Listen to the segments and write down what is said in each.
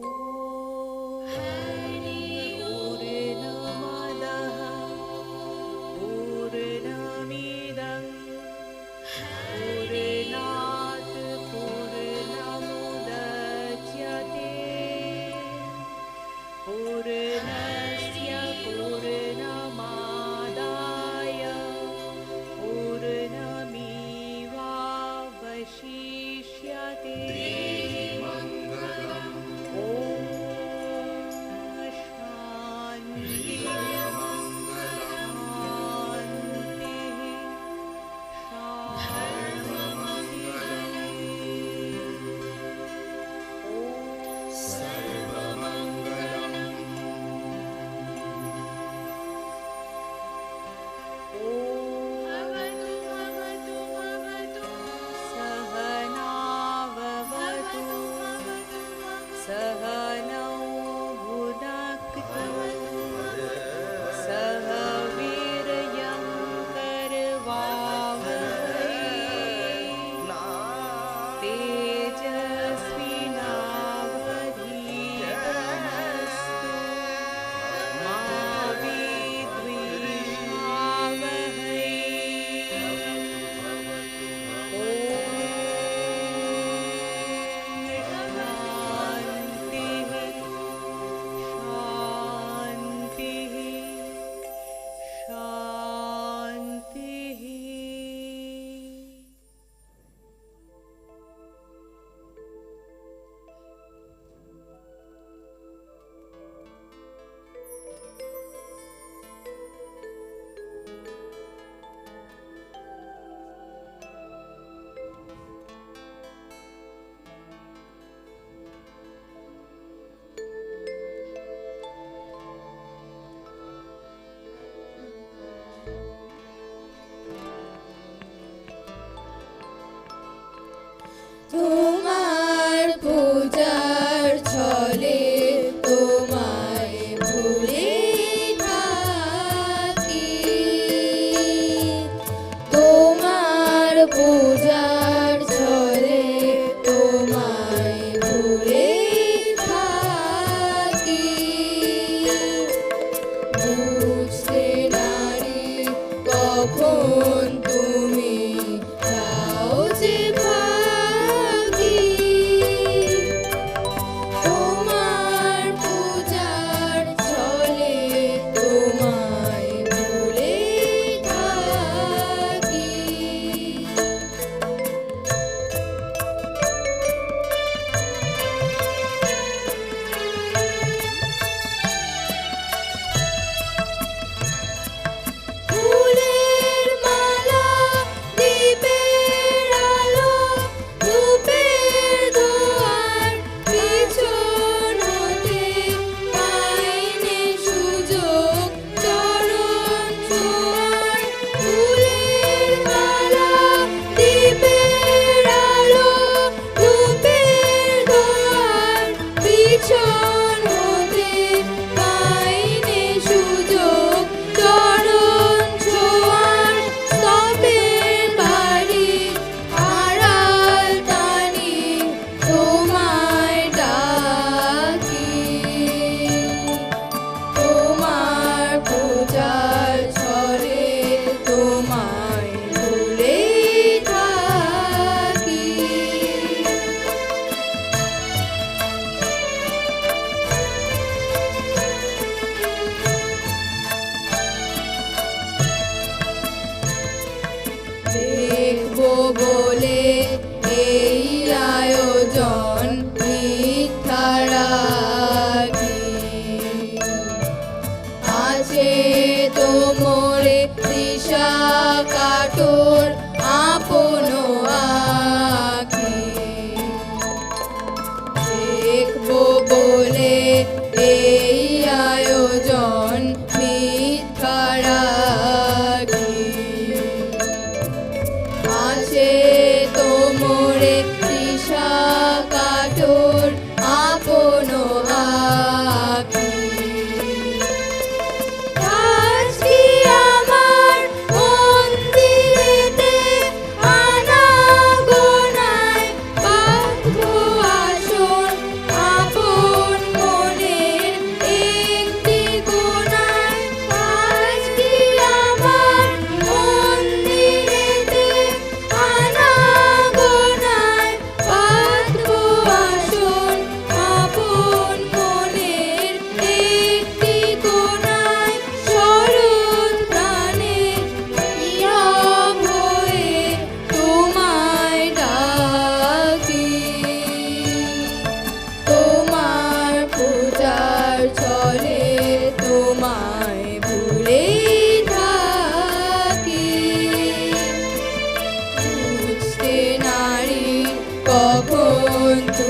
you 와. going through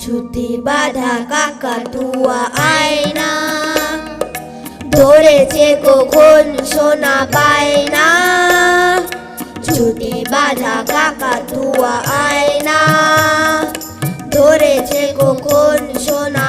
ছুটি বাধা কাকাতুয়া আয়না, ধরেছে কখন শোনা পায় না ছুটি বাধা কাকাতুয়া আয়না, ধরেছে কখন শোনা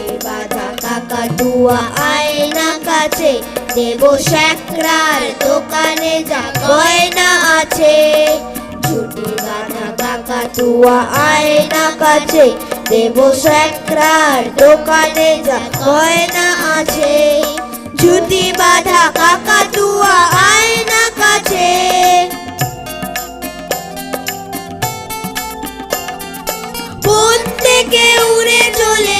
হাতে বাঁধা কাকাতুয়া আয়না কাছে। ছুটি আয়না কাছে। প্রত্যেকে উড়ে চলে